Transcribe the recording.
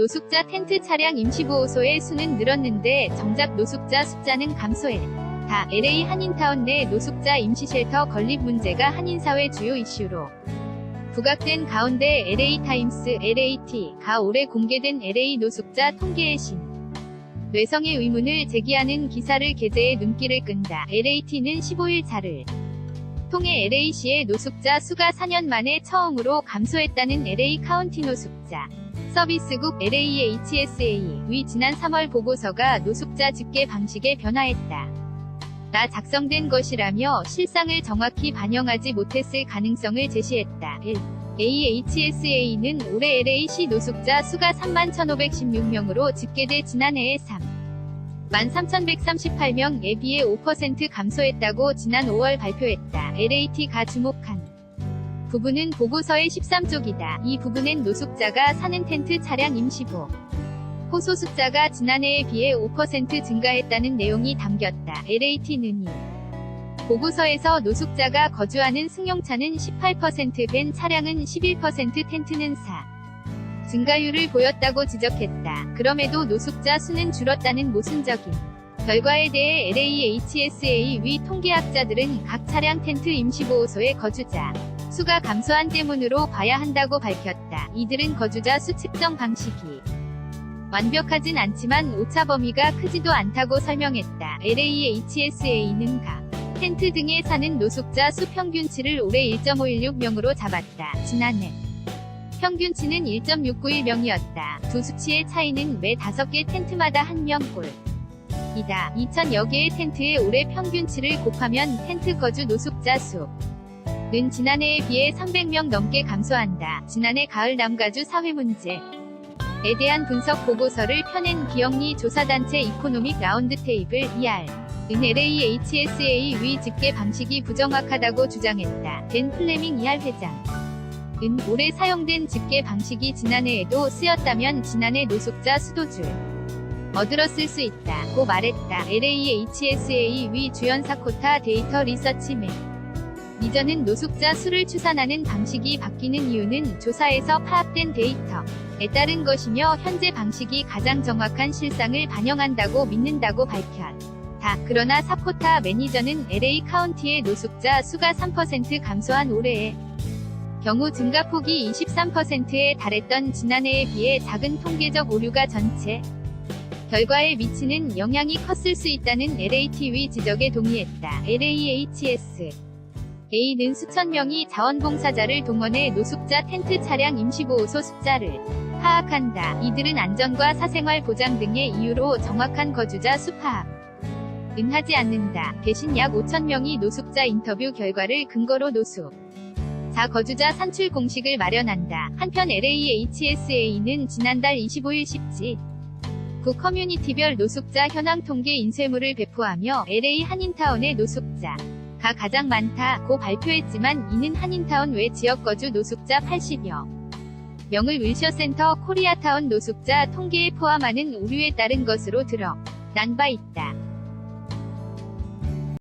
노숙자 텐트 차량 임시보호소의 수는 늘었는데 정작 노숙자 숫자는 감소했다. LA 한인타운 내 노숙자 임시쉘터 건립 문제가 한인사회 주요 이슈로 부각된 가운데 LA타임스, LAT,가 올해 공개된 LA 노숙자 통계의 신. 뇌성의 의문을 제기하는 기사를 게재해 눈길을 끈다. LAT는 15일 자를 통해 LA시의 노숙자 수가 4년 만에 처음으로 감소했다는 LA 카운티 노숙자 서비스국 LAHSA 위 지난 3월 보고서가 노숙자 집계 방식에 변화했다. 나 작성된 것이라며 실상을 정확히 반영하지 못했을 가능성을 제시했다. 1. AHSA는 올해 LA시 노숙자 수가 31,516명으로 집계돼 지난해의 3. 13,138명에 비해 5% 감소했다고 지난 5월 발표했다. LAT가 주목한 부분은 보고서의 13쪽이다. 이 부분엔 노숙자가 사는 텐트 차량 임시보 호소 숫자가 지난해에 비해 5% 증가했다는 내용이 담겼다. LAT는 이 보고서에서 노숙자가 거주하는 승용차는 18%밴 차량은 11% 텐트는 4 증가율을 보였다고 지적했다. 그럼에도 노숙자 수는 줄었다는 모순적인 결과에 대해 LAHSA 위 통계학자들은 각 차량 텐트 임시보호소의 거주자 수가 감소한 때문으로 봐야 한다고 밝혔다. 이들은 거주자 수 측정 방식이 완벽하진 않지만 오차 범위가 크지도 않다고 설명했다. LAHSA는 각 텐트 등에 사는 노숙자 수 평균치를 올해 1.516명으로 잡았다. 지난해 평균치는 1.691명이었다. 두 수치의 차이는 매 5개 텐트마다 1명꼴. 이다. 2,000여 개의 텐트의 올해 평균치를 곱하면 텐트 거주 노숙자 수. 는 지난해에 비해 300명 넘게 감소한다. 지난해 가을 남가주 사회 문제. 에 대한 분석 보고서를 펴낸 기영리 조사단체 이코노믹 라운드 테이블 ER. 은 LAHSA 위 집계 방식이 부정확하다고 주장했다. 댄 플레밍 ER 회장. 은 올해 사용된 집계 방식이 지난해에도 쓰였다면 지난해 노숙자 수도 줄 얻들었을 수 있다고 말했다. LAHSA 위 주연 사코타 데이터 리서치맨. 이전은 노숙자 수를 추산하는 방식이 바뀌는 이유는 조사에서 파악된 데이터에 따른 것이며 현재 방식이 가장 정확한 실상을 반영한다고 믿는다고 밝혔다. 그러나 사코타 매니저는 LA 카운티의 노숙자 수가 3% 감소한 올해에 경우 증가폭이 23%에 달했던 지난해에 비해 작은 통계적 오류가 전체 결과에 미치는 영향이 컸을 수 있다는 LATV 지적에 동의했다. LAHS A는 수천 명이 자원봉사자를 동원해 노숙자 텐트 차량 임시보호소 숫자를 파악한다. 이들은 안전과 사생활 보장 등의 이유로 정확한 거주자 수 파악 은 하지 않는다. 대신 약 5천 명이 노숙자 인터뷰 결과를 근거로 노숙 자 거주자 산출 공식을 마련한다. 한편 LAHSA는 지난달 25일 10지 구 커뮤니티별 노숙자 현황 통계 인쇄물을 배포하며 LA 한인타운의 노숙자 가 가장 많다고 발표했지만 이는 한인타운 외 지역 거주 노숙자 80여 명을 윌셔센터 코리아타운 노숙자 통계에 포함하는 오류에 따른 것으로 드러난 바 있다.